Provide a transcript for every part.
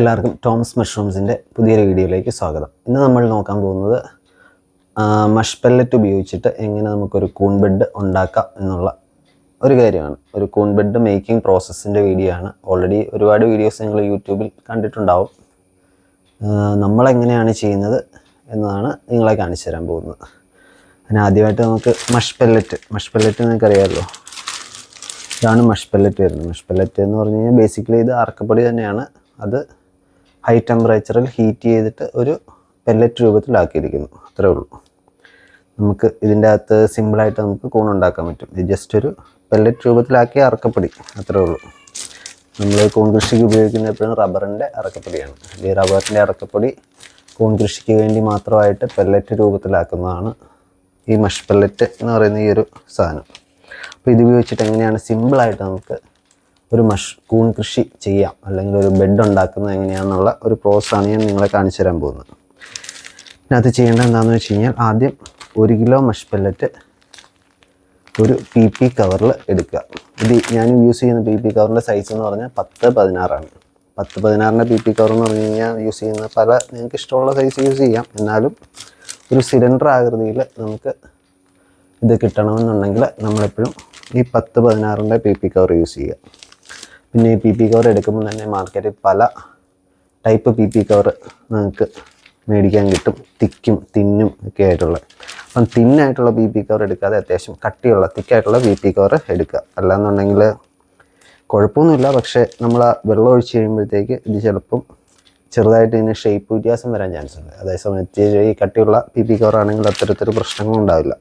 എല്ലാവർക്കും ടോമസ് മഷ്റൂംസിന്റെ പുതിയൊരു വീഡിയോയിലേക്ക് സ്വാഗതം. ഇന്ന് നമ്മൾ നോക്കാൻ പോകുന്നത് മഷ് പെല്ലറ്റ് ഉപയോഗിച്ചിട്ട് എങ്ങനെ നമുക്കൊരു കൂൺ ബെഡ് ഉണ്ടാക്കാം എന്നുള്ള ഒരു കാര്യമാണ്. ഒരു കൂൺ ബെഡ് മേക്കിംഗ് പ്രോസസ്സിന്റെ വീഡിയോ ആണ്. ഓൾറെഡി ഒരുപാട് വീഡിയോസ് നിങ്ങൾ യൂട്യൂബിൽ കണ്ടിട്ടുണ്ടാവും. നമ്മളെങ്ങനെയാണ് ചെയ്യുന്നത് എന്നതാണ് നിങ്ങളെ കാണിച്ചു തരാൻ പോകുന്നത്. അതിന് ആദ്യമായിട്ട് നമുക്ക് മഷ് പെല്ലറ്റ് മഷ് പെല്ലറ്റ് നിങ്ങൾക്കറിയാമല്ലോ ഇതാണ് മഷ് പെല്ലറ്റ് വരുന്നത്. മഷ് പെല്ലറ്റ് എന്ന് പറഞ്ഞു കഴിഞ്ഞാൽ ബേസിക്കലി ഇത് അറക്കപ്പൊടി തന്നെയാണ്. അത് ഹൈ ടെമ്പറേച്ചറിൽ ഹീറ്റ് ചെയ്തിട്ട് ഒരു പെല്ലറ്റ് രൂപത്തിലാക്കിയിരിക്കുന്നു. അത്രേ ഉള്ളൂ. നമുക്ക് ഇതിന്റെ അകത്ത് സിമ്പിളായിട്ട് നമുക്ക് കൂൺ ഉണ്ടാക്കാൻ പറ്റും. ഇത് ജസ്റ്റ് ഒരു പെല്ലറ്റ് രൂപത്തിലാക്കിയ അറക്കപ്പൊടി. അത്രേ ഉള്ളൂ. നമ്മൾ കൂൺ കൃഷിക്ക് ഉപയോഗിക്കുന്ന എപ്പോഴും റബ്ബറിന്റെ അറക്കപ്പൊടിയാണ്. ഈ റബ്ബറിന്റെ അറക്കപ്പൊടി കൂൺ കൃഷിക്ക് വേണ്ടി മാത്രമായിട്ട് പെല്ലറ്റ് രൂപത്തിലാക്കുന്നതാണ് ഈ മഷ് പെല്ലറ്റ് എന്ന് പറയുന്ന ഈ ഒരു സാധനം. അപ്പോൾ ഇത് ഉപയോഗിച്ചിട്ട് എങ്ങനെയാണ് സിമ്പിളായിട്ട് നമുക്ക് ഒരു മഷ്കൂൺ കൃഷി ചെയ്യാം. അല്ലെങ്കിൽ ഒരു ബെഡ് ഉണ്ടാക്കുന്നത് എങ്ങനെയാണെന്നുള്ള ഒരു പ്രോസസ്സാണ് ഞാൻ നിങ്ങളെ കാണിച്ചു തരാൻ പോകുന്നത്. ഇതിനകത്ത് ചെയ്യേണ്ടത് എന്താണെന്ന് വെച്ച് കഴിഞ്ഞാൽ ആദ്യം ഒരു കിലോ മഷ് പെല്ലറ്റ് ഒരു പി പി കവറിൽ എടുക്കുക. ഇത് ഞാൻ യൂസ് ചെയ്യുന്ന പി പി കവറിന്റെ സൈസ് എന്ന് പറഞ്ഞാൽ പത്ത് പതിനാറാണ്. പത്ത് പതിനാറിന്റെ പി പി കവർ എന്ന് പറഞ്ഞു കഴിഞ്ഞാൽ യൂസ് ചെയ്യുന്ന പല നിങ്ങൾക്ക് ഇഷ്ടമുള്ള സൈസ് യൂസ് ചെയ്യാം. എന്നാലും ഒരു സിലിണ്ടർ ആകൃതിയിൽ നമുക്ക് ഇത് കിട്ടണമെന്നുണ്ടെങ്കിൽ നമ്മളെപ്പോഴും ഈ പത്ത് പതിനാറിന്റെ പി പി കവർ യൂസ് ചെയ്യുക. പിന്നെ പി പി കവർ എടുക്കുമ്പോൾ തന്നെ മാർക്കറ്റിൽ പല ടൈപ്പ് പി പി കവർ നിങ്ങൾക്ക് മേടിക്കാൻ കിട്ടും. തിക്കും തിന്നും ഒക്കെ ആയിട്ടുള്ള. അപ്പം തിന്നായിട്ടുള്ള പി പി കവർ എടുക്കാതെ അത്യാവശ്യം കട്ടിയുള്ള തിക്കായിട്ടുള്ള പി പി കവർ എടുക്കുക. അല്ലാന്നുണ്ടെങ്കിൽ കുഴപ്പമൊന്നുമില്ല. പക്ഷേ നമ്മൾ ആ വെള്ളം ഒഴിച്ച് കഴിയുമ്പോഴത്തേക്ക് ഇത് ചിലപ്പം ചെറുതായിട്ട് ഇതിന് ഷേപ്പ് വ്യത്യാസം വരാൻ ചാൻസ് ഉണ്ട്. അതേസമയത്ത് ഈ കട്ടിയുള്ള പി പി കവർ ആണെങ്കിൽ അത്തരത്തിൽ പ്രശ്നങ്ങളും ഉണ്ടാവില്ല.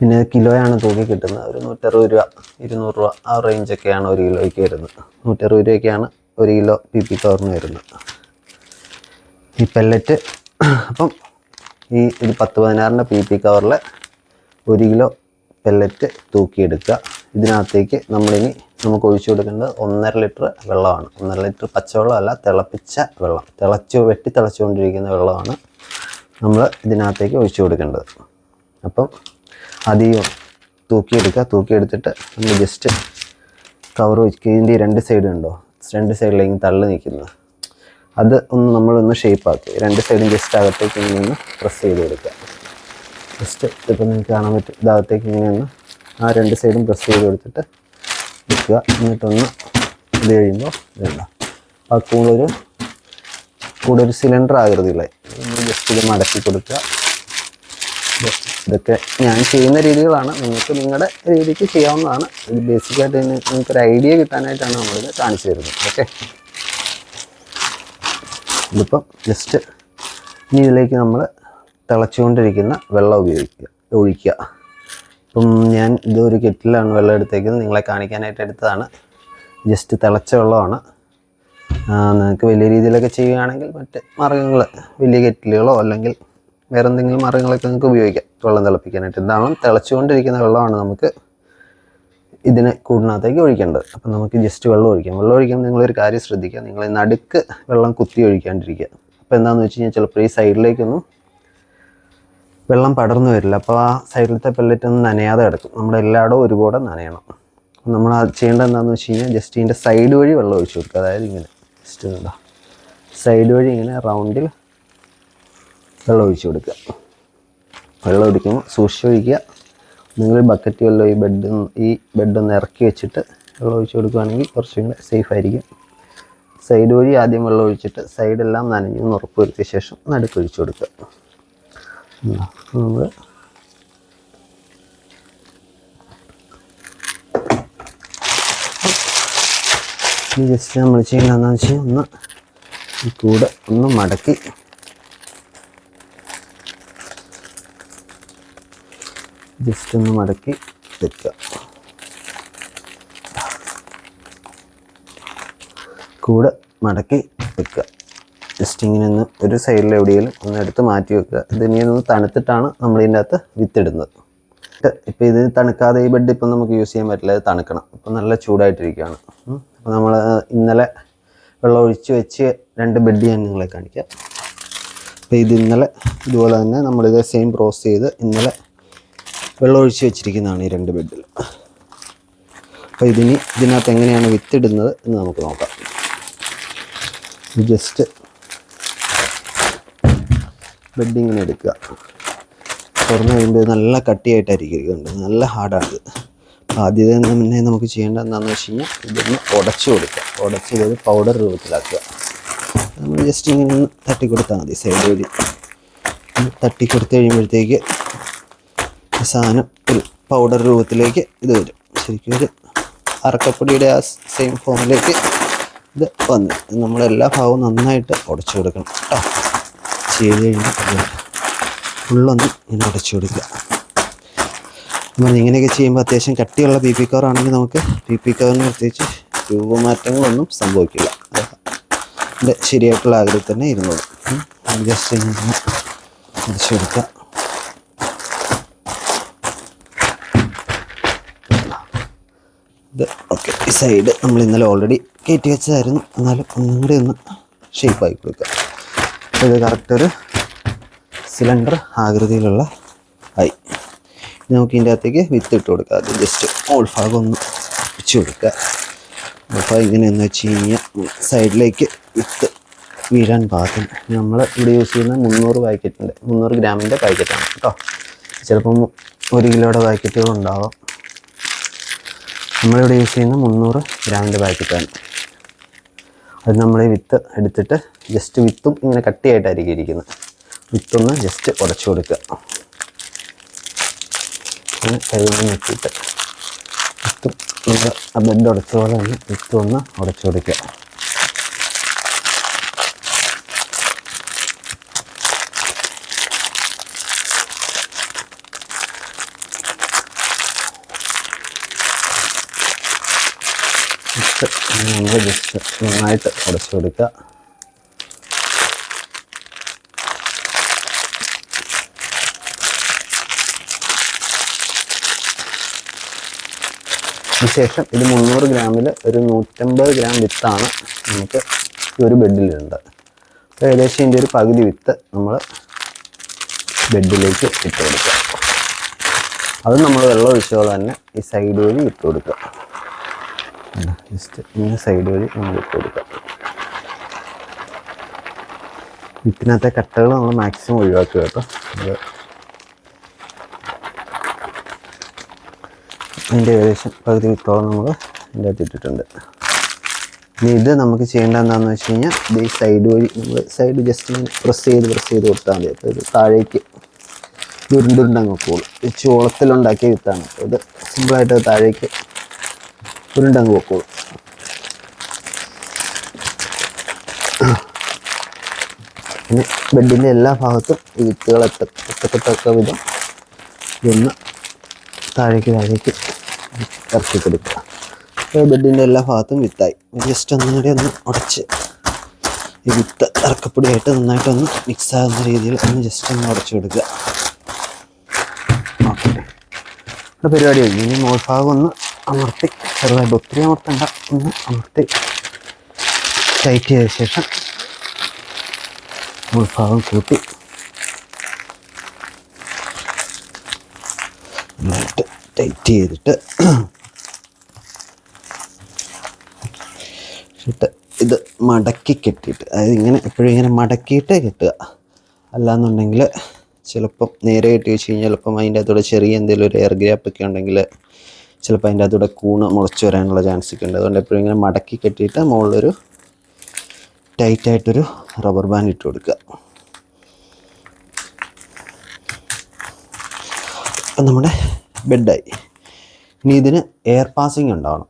പിന്നെ കിലോയാണ് തൂക്കി കിട്ടുന്നത്. ഒരു നൂറ്ററുപത് രൂപ ഇരുന്നൂറ് രൂപ ആ റേഞ്ചൊക്കെയാണ് ഒരു കിലോയ്ക്ക് വരുന്നത്. നൂറ്ററുപത് രൂപയ്ക്കാണ് ഒരു കിലോ പി പി കവറിന് വരുന്നത്. ഈ പെല്ലറ്റ് അപ്പം ഈ ഒരു പത്ത് പതിനാറിന്റെ പി പി കവറിൽ ഒരു കിലോ പെല്ലറ്റ് തൂക്കിയെടുക്കുക. ഇതിനകത്തേക്ക് നമ്മളിനി നമുക്ക് ഒഴിച്ചു കൊടുക്കേണ്ടത് ഒന്നര ലിറ്റർ വെള്ളമാണ്. ഒന്നര ലിറ്റർ പച്ചവെള്ളമല്ല തിളപ്പിച്ച വെള്ളം. തിളച്ചു വെട്ടി തിളച്ചുകൊണ്ടിരിക്കുന്ന വെള്ളമാണ് നമ്മൾ ഇതിനകത്തേക്ക് ഒഴിച്ചു കൊടുക്കേണ്ടത്. അപ്പം അധികം തൂക്കിയെടുക്കുക. തൂക്കിയെടുത്തിട്ട് നമ്മൾ ജസ്റ്റ് കവർ ഇതിന്റെ രണ്ട് സൈഡ് ഉണ്ടോ? രണ്ട് സൈഡിലേക്ക് തള്ളി നിൽക്കുന്നത് അത് ഒന്ന് നമ്മളൊന്ന് ഷേപ്പ് ആക്കി. രണ്ട് സൈഡും ജസ്റ്റ് അകത്തേക്ക് ഇങ്ങനെ ഒന്ന് പ്രസ് ചെയ്ത് കൊടുക്കുക. ജസ്റ്റ് ഇപ്പം നിങ്ങൾക്ക് കാണാൻ പറ്റും. ഇതകത്തേക്ക് ഇങ്ങനെ ഒന്ന് ആ രണ്ട് സൈഡും പ്രസ് ചെയ്ത് കൊടുത്തിട്ട് വെക്കുക എന്നിട്ടൊന്ന് ഇത് കഴിയുമ്പോൾ വേണ്ട ആ കൂടുതൽ ഒരു സിലിണ്ടർ ആകൃതിയുള്ള ജസ്റ്റ് ഇത് മടക്കി കൊടുക്കുക. ഇതൊക്കെ ഞാൻ ചെയ്യുന്ന രീതികളാണ്. നിങ്ങൾക്ക് നിങ്ങളുടെ രീതിക്ക് ചെയ്യാവുന്നതാണ്. ഇത് ബേസിക്കായിട്ട് നിങ്ങൾക്ക് നിങ്ങൾക്കൊരു ഐഡിയ കിട്ടാനായിട്ടാണ് നമ്മളിത് കാണിച്ചു തരുന്നത്. ഓക്കെ ഇതിപ്പം ജസ്റ്റ് ഇനി ഇതിലേക്ക് നമ്മൾ തിളച്ചുകൊണ്ടിരിക്കുന്ന വെള്ളം ഉപയോഗിക്കുക. ഒഴിക്കുക. ഇപ്പം ഞാൻ ഇതൊരു കെറ്റിലാണ് വെള്ളം എടുത്തേക്കുന്നത്. നിങ്ങളെ കാണിക്കാനായിട്ട് എടുത്തതാണ്. ജസ്റ്റ് തിളച്ച വെള്ളമാണ്. നിങ്ങൾക്ക് വലിയ രീതിയിലൊക്കെ ചെയ്യുകയാണെങ്കിൽ മറ്റ് മാർഗങ്ങൾ വലിയ കെറ്റിലുകളോ അല്ലെങ്കിൽ വേറെ എന്തെങ്കിലും മാർഗങ്ങളൊക്കെ നിങ്ങൾക്ക് ഉപയോഗിക്കാം. വെള്ളം തിളപ്പിക്കാനായിട്ട്. എന്താണോ തിളച്ചുകൊണ്ടിരിക്കുന്ന വെള്ളമാണ് നമുക്ക് ഇതിനെ കൂടിനകത്തേക്ക് ഒഴിക്കേണ്ടത്. അപ്പം നമുക്ക് ജസ്റ്റ് വെള്ളം ഒഴിക്കാം. വെള്ളം ഒഴിക്കുമ്പോൾ നിങ്ങളൊരു കാര്യം ശ്രദ്ധിക്കുക. നിങ്ങൾ നടുക്ക് വെള്ളം കുത്തി ഒഴിക്കാണ്ടിരിക്കുക. അപ്പോൾ എന്താണെന്ന് വെച്ച് കഴിഞ്ഞാൽ ചിലപ്പോൾ ഈ സൈഡിലേക്കൊന്നും വെള്ളം പടർന്നു വരില്ല. അപ്പോൾ ആ സൈഡിലത്തെ പെല്ലറ്റ് ഒന്നും നനയാതെ കിടക്കും. നമ്മുടെ എല്ലായിടവും ഒരുപോലെ നനയണം. നമ്മൾ ചെയ്യേണ്ടത് എന്താണെന്ന് വെച്ച് കഴിഞ്ഞാൽ ജസ്റ്റ് ഇതിന്റെ സൈഡ് വഴി വെള്ളം ഒഴിച്ചു കൊടുക്കുക. അതായത് ഇങ്ങനെ. ജസ്റ്റ് എന്താ സൈഡ് വഴി ഇങ്ങനെ റൗണ്ടിൽ വെള്ളം ഒഴിച്ചു കൊടുക്കുക. വെള്ളം ഒഴിക്കുമ്പോൾ സൂക്ഷിച്ച് ഒഴിക്കുക. നിങ്ങൾ ബക്കറ്റ് വെള്ളം ഈ ബെഡ് ഈ ബെഡൊന്ന് ഇറക്കി വെച്ചിട്ട് വെള്ളം ഒഴിച്ച് കൊടുക്കുകയാണെങ്കിൽ കുറച്ചും കൂടെ സേഫ് ആയിരിക്കും. സൈഡ് വഴി ആദ്യം വെള്ളം ഒഴിച്ചിട്ട് സൈഡെല്ലാം നനഞ്ഞു ഉറപ്പ് വരുത്തിയ ശേഷം നടുക്ക് ഒഴിച്ചു കൊടുക്കുക. നമ്മൾ ജസ്റ്റ് നമ്മൾ ചെയ്യുന്നതെന്ന് വെച്ചാൽ ഒന്ന് കൂടെ ഒന്ന് മടക്കി ജസ്റ്റ് ഒന്ന് മടക്കി വെക്കുക. കൂടെ മടക്കി വെക്കുക. ജസ്റ്റ് ഇങ്ങനെ ഒന്ന് ഒരു സൈഡിൽ എവിടെയെങ്കിലും ഒന്ന് എടുത്ത് മാറ്റി വെക്കുക. ഇത് ഇനി ഒന്ന് തണുത്തിട്ടാണ് നമ്മൾ ഇതിന്റെ അകത്ത് വിത്തിടുന്നത്. ഇപ്പോൾ ഇത് തണുക്കാതെ ഈ ബെഡ് ഇപ്പം നമുക്ക് യൂസ് ചെയ്യാൻ പറ്റില്ല. ഇത് തണുക്കണം. ഇപ്പം നല്ല ചൂടായിട്ടിരിക്കുകയാണ്. അപ്പോൾ നമ്മൾ ഇന്നലെ വെള്ളം ഒഴിച്ച് വെച്ച് രണ്ട് ബെഡ് ഞാൻ നിങ്ങളെ കാണിക്കാം. അപ്പോൾ ഇത് ഇന്നലെ ഇതുപോലെ തന്നെ നമ്മളിത് സെയിം പ്രോസസ് ചെയ്ത് ഇന്നലെ വെള്ളം ഒഴിച്ച് വെച്ചിരിക്കുന്നതാണ് ഈ രണ്ട് ബെഡിൽ. അപ്പോൾ ഇതിന് ഇതിനകത്ത് എങ്ങനെയാണ് വിത്തിടുന്നത് എന്ന് നമുക്ക് നോക്കാം. ജസ്റ്റ് ബെഡിങ്ങനെ എടുക്കുക. തുറന്നു കഴിയുമ്പോൾ നല്ല കട്ടിയായിട്ടായിരിക്കും. ഇരിക്കുന്നത് നല്ല ഹാർഡാണ് അപ്പോൾ ആദ്യം തന്നെ നമുക്ക് ചെയ്യേണ്ട എന്താണെന്ന് വെച്ച് കഴിഞ്ഞാൽ ഇതൊന്ന് ഉടച്ചു കൊടുക്കുക. ഉടച്ച് ഇതൊരു പൗഡർ രൂപത്തിലാക്കുക. നമ്മൾ ജസ്റ്റ് ഇങ്ങനെ ഒന്ന് തട്ടി കൊടുത്താൽ മതി. സൈഡ് വഴി. തട്ടി കഴിയുമ്പോഴത്തേക്ക് സാധനം ഒരു പൗഡർ രൂപത്തിലേക്ക് ഇത് വരും. ശരിക്കും ഒരു അറക്കപ്പൊടിയുടെ ആ സെയിം ഫോമിലേക്ക് ഇത് വന്നു നമ്മളെല്ലാ ഭാഗവും നന്നായിട്ട് ഉടച്ചു കൊടുക്കണം കേട്ടോ ചെയ്ത് കഴിഞ്ഞാൽ ഫുള്ളൊന്ന് ഇങ്ങനെ ഉടച്ചു കൊടുക്കുക. നമ്മൾ ഇങ്ങനെയൊക്കെ ചെയ്യുമ്പോൾ അത്യാവശ്യം കട്ടിയുള്ള ബി പി കവറാണെങ്കിൽ നമുക്ക് ബി പി കവറിന് പ്രത്യേകിച്ച് രൂപമാറ്റങ്ങളൊന്നും സംഭവിക്കില്ല. ശരിയായിട്ടുള്ള ആഗ്രഹത്തിൽ തന്നെ ഇരുന്നോളൂ. ജസ്റ്റ് ഇങ്ങനെ ഉടച്ചു കൊടുക്കുക. ഇത്. ഓക്കെ ഈ സൈഡ് നമ്മൾ ഇന്നലെ ഓൾറെഡി കയറ്റി വെച്ചതായിരുന്നു. എന്നാലും ഒന്നും കൂടി ഒന്ന് ഷേപ്പായി കൊടുക്കുക. ഇത് കറക്റ്റ് ഒരു സിലിണ്ടർ ആകൃതിയിലുള്ള ഐ നമുക്ക് ഇതിന്റെ അകത്തേക്ക് വിത്ത് ഇട്ട് കൊടുക്കുക അത് ജസ്റ്റ് ഓൾ ഭാഗം ഒന്ന് വെച്ച് കൊടുക്കുക. അപ്പോൾ ഇങ്ങനെയെന്ന് വെച്ച് കഴിഞ്ഞാൽ സൈഡിലേക്ക് വിത്ത് വീഴാൻ പാകത്തിന്. നമ്മൾ ഇവിടെ യൂസ് ചെയ്യുന്ന മുന്നൂറ് പാക്കറ്റിന്റെ മുന്നൂറ് ഗ്രാമിന്റെ പാക്കറ്റാണ് കേട്ടോ. ചിലപ്പം ഒരു കിലോയുടെ പാക്കറ്റുകൾ ഉണ്ടാവാം. നമ്മളിവിടെ യൂസ് ചെയ്യുന്ന മുന്നൂറ് ഗ്രാമിന്റെ പാക്കറ്റാണ് അത് നമ്മൾ വിത്ത് എടുത്തിട്ട് ജസ്റ്റ് വിത്തും ഇങ്ങനെ കട്ടിയായിട്ടായിരിക്കും ഇരിക്കുന്നത്. വിത്തൊന്ന് ജസ്റ്റ് ഉടച്ചു കൊടുക്കുക. അങ്ങനെ കൈകൊണ്ട് നിൽക്കിയിട്ട് വിത്തും നമ്മൾ ആ ബെഡ് ഉടച്ച പോലെ തന്നെ വിത്തും ഉടച്ചു കൊടുക്കുക. ജസ്റ്റ് നമ്മൾ ജസ്റ്റ് നന്നായിട്ട് ഉടച്ചു കൊടുക്കുക അതിനുശേഷം ഇത് മുന്നൂറ് ഗ്രാമിൽ ഒരു നൂറ്റമ്പത് ഗ്രാം വിത്താണ് നമുക്ക് ഈ ഒരു ബെഡിലുണ്ട് അപ്പോൾ ഏകദേശം ഇതിന്റെ ഒരു പകുതി വിത്ത് നമ്മൾ ബെഡിലേക്ക് ഇട്ട് കൊടുക്കുക അത് നമ്മൾ വെള്ളം ഒഴിച്ചോളം തന്നെ ഈ സൈഡ് വഴി ഇട്ട് കൊടുക്കുക ജസ്റ്റ് ഇങ്ങനെ സൈഡ് വഴി നമ്മൾ കൊടുക്കാം. വിത്തിനകത്തെ കട്ടകൾ നമ്മൾ മാക്സിമം ഒഴിവാക്കുക കേട്ടോ. അത് അതിന്റെ ഏകദേശം പകുതി വിത്തോളം നമ്മൾ എന്റെ അകത്ത് ഇട്ടിട്ടുണ്ട്. ഇനി ഇത് നമുക്ക് ചെയ്യേണ്ട എന്താണെന്ന് വെച്ച് കഴിഞ്ഞാൽ ഇത് ഈ സൈഡ് വഴി നമ്മൾ സൈഡ് ജസ്റ്റ് ഇങ്ങനെ പ്രസ് ചെയ്ത് പ്രസ് ചെയ്ത് കൊടുത്താൽ മതി. അപ്പോൾ ഇത് താഴേക്ക് ഉരുണ്ടുണ്ടങ്ങ് പോകും. ചോളത്തിലുണ്ടാക്കിയ വിത്താണ്. അപ്പോൾ ഇത് സിമ്പിളായിട്ട് താഴേക്ക് ഉരുണ്ടങ്ങ് പൊക്കോളും പിന്നെ ബെഡിന്റെ എല്ലാ ഭാഗത്തും ഈ വിത്തുകൾ എത്ത എത്തക്കത്തക്ക വിധം ഇതൊന്ന് താഴേക്ക് താഴേക്ക് ഇറക്കി കൊടുക്കുക ബെഡിന്റെ എല്ലാ ഭാഗത്തും വിത്തായി. ജസ്റ്റ് ഒന്നും കൂടി ഒന്ന് ഉടച്ച് ഈ വിത്ത് ഇറക്കപ്പൊടിയായിട്ട് നന്നായിട്ടൊന്ന് മിക്സ് ആകുന്ന രീതിയിൽ ഒന്ന് ജസ്റ്റ് ഒന്ന് ഉടച്ചു കൊടുക്കുക. ഓക്കെ പരിപാടി കഴിഞ്ഞു. ഇനി മോൾ ഭാഗം ഒന്ന് അമർത്തി ചെറുതായിട്ട് ഒത്തിരി അമർത്തണ്ട. ഒന്ന് അമർത്തി. ടൈറ്റ് ചെയ്ത ശേഷം ഉൾഭാഗം ഭാഗം കൂട്ടി. നന്നായിട്ട് ടൈറ്റ് ചെയ്തിട്ട് എന്നിട്ട് ഇത് മടക്കി കെട്ടിയിട്ട് അതായത് ഇങ്ങനെ എപ്പോഴും ഇങ്ങനെ മടക്കിയിട്ട് കെട്ടുക. അല്ലാന്നുണ്ടെങ്കിൽ ചിലപ്പം നേരെ കെട്ടി വെച്ച് കഴിഞ്ഞാൽ ചിലപ്പം അതിന്റെ അകത്തൂടെ ചെറിയ എന്തെങ്കിലും ഒരു എയർ ഗ്യാപ്പൊക്കെ ഉണ്ടെങ്കിൽ ചിലപ്പോൾ അതിന്റെ അതുകൂടെ കൂണ് മുളച്ച് വരാനുള്ള ചാൻസ് ഒക്കെ ഉണ്ട്. അതുകൊണ്ട് എപ്പോഴും ഇങ്ങനെ മടക്കി കെട്ടിയിട്ട് മുകളിലൊരു ടൈറ്റായിട്ടൊരു റബ്ബർ ബാൻഡ് ഇട്ട് കൊടുക്കുക. അപ്പം നമ്മുടെ ബെഡായി ഇനി ഇതിന് എയർ പാസിങ് ഉണ്ടാവണം.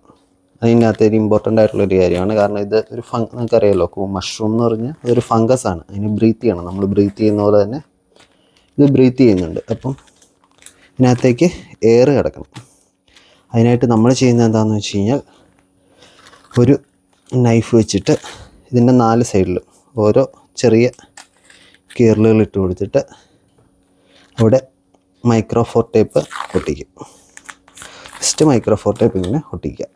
അതിന്റെ അകത്ത് ഒരു ഇമ്പോർട്ടന്റ് ആയിട്ടുള്ളൊരു കാര്യമാണ്. കാരണം ഇത് ഒരു ഫങ് കൂ മഷ്റൂം എന്ന് പറഞ്ഞാൽ അതൊരു ഫംഗസ് ആണ്. അതിന് ബ്രീത്ത് ചെയ്യണം. നമ്മൾ ബ്രീത്ത് ചെയ്യുന്ന പോലെ തന്നെ ഇത് ബ്രീത്ത് ചെയ്യുന്നുണ്ട്. അപ്പം ഇതിനകത്തേക്ക് എയർ കിടക്കണം. അതിനായിട്ട് നമ്മൾ ചെയ്യുന്നത് എന്താണെന്ന് വെച്ച് കഴിഞ്ഞാൽ ഒരു നൈഫ് വെച്ചിട്ട് ഇതിന്റെ നാല് സൈഡിലും ഓരോ ചെറിയ കീറലുകൾ ഇട്ട് കൊടുത്തിട്ട് അവിടെ മൈക്രോഫോർ ടേപ്പ് ഒട്ടിക്കും. ജസ്റ്റ് മൈക്രോഫോർ ടേപ്പ് ഇങ്ങനെ ഒട്ടിക്കുക.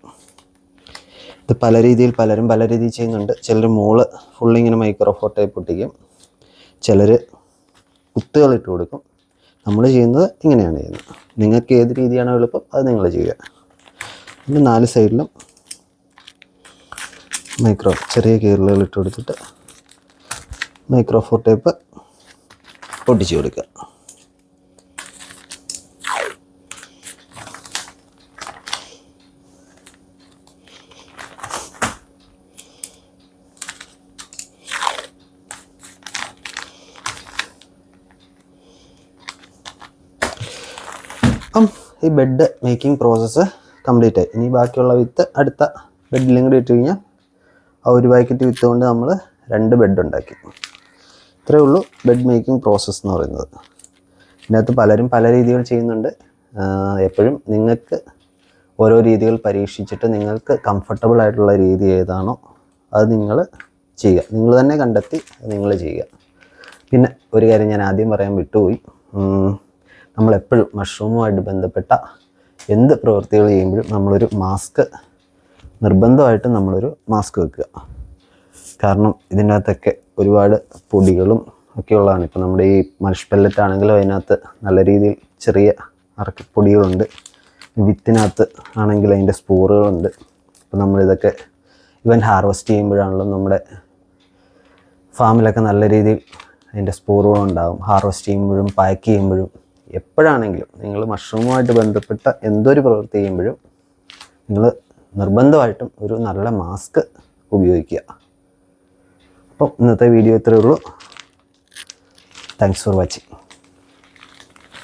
ഇത് പല രീതിയിൽ പലരും പല രീതിയിൽ ചെയ്യുന്നുണ്ട്. ചിലർ മോൾ ഫുള്ളിങ്ങനെ മൈക്രോഫോർ ടേപ്പ് ഒട്ടിക്കും. ചിലർ കുത്തുകൾ ഇട്ട് കൊടുക്കും. നമ്മൾ ചെയ്യുന്നത് ഇങ്ങനെയാണ് ചെയ്യുന്നത്. നിങ്ങൾക്ക് ഏത് രീതിയാണോ എളുപ്പം അത് നിങ്ങൾ ചെയ്യുക. പിന്നെ നാല് സൈഡിലും മൈക്രോ ചെറിയ കീറലുകൾ ഇട്ട് കൊടുത്തിട്ട് മൈക്രോ ഫോർ ടേപ്പ് ഒട്ടിച്ചു കൊടുക്കുക അപ്പം ഈ ബെഡ് മേക്കിംഗ് പ്രോസസ്സ് കംപ്ലീറ്റ് ആയി. ഇനി ബാക്കിയുള്ള വിത്ത് അടുത്ത ബെഡിലും കൂടി ഇട്ട് കഴിഞ്ഞാൽ ആ ഒരു പാക്കറ്റ് വിത്ത് കൊണ്ട് നമ്മൾ രണ്ട് ബെഡ് ഉണ്ടാക്കി. ഇത്രയേ ഉള്ളൂ ബെഡ് മേക്കിംഗ് പ്രോസസ്സ് എന്ന് പറയുന്നത്. ഇതിനകത്ത് പലരും പല രീതികൾ ചെയ്യുന്നുണ്ട്. എപ്പോഴും നിങ്ങൾക്ക് ഓരോ രീതികൾ പരീക്ഷിച്ചിട്ട് നിങ്ങൾക്ക് കംഫർട്ടബിൾ ആയിട്ടുള്ള രീതി ഏതാണോ അത് നിങ്ങൾ ചെയ്യുക. നിങ്ങൾ തന്നെ കണ്ടെത്തി നിങ്ങൾ ചെയ്യുക. പിന്നെ ഒരു കാര്യം ഞാൻ ആദ്യം പറയാൻ വിട്ടുപോയി. നമ്മളെപ്പോഴും മഷ്റൂമുമായിട്ട് ബന്ധപ്പെട്ട എന്ത് പ്രവൃത്തികൾ ചെയ്യുമ്പോഴും നമ്മളൊരു മാസ്ക് നിർബന്ധമായിട്ടും നമ്മളൊരു മാസ്ക് വെക്കുക. കാരണം ഇതിനകത്തൊക്കെ ഒരുപാട് പൊടികളും ഒക്കെ ഉള്ളതാണ് ഇപ്പോൾ നമ്മുടെ ഈ മഷ് പെല്ലറ്റ് ആണെങ്കിലും അതിനകത്ത് നല്ല രീതിയിൽ ചെറിയ അറക്കപ്പൊടികളുണ്ട്. വിത്തിനകത്ത് ആണെങ്കിൽ അതിന്റെ സ്പോറുകളുണ്ട്. അപ്പോൾ നമ്മളിതൊക്കെ ഇവൻ ഹാർവെസ്റ്റ് ചെയ്യുമ്പോഴാണല്ലോ നമ്മുടെ ഫാമിലൊക്കെ നല്ല രീതിയിൽ അതിന്റെ സ്പോറുകളുണ്ടാകും ഹാർവെസ്റ്റ് ചെയ്യുമ്പോഴും പാക്ക് ചെയ്യുമ്പോഴും എപ്പോഴാണെങ്കിലും നിങ്ങൾ മഷ്റൂമുമായിട്ട് ബന്ധപ്പെട്ട എന്തൊരു പ്രവൃത്തി ചെയ്യുമ്പോഴും നിങ്ങൾ നിർബന്ധമായിട്ടും ഒരു നല്ല മാസ്ക് ഉപയോഗിക്കുക. അപ്പം ഇന്നത്തെ വീഡിയോ ഇത്രയേ ഉള്ളൂ. Thanks for watching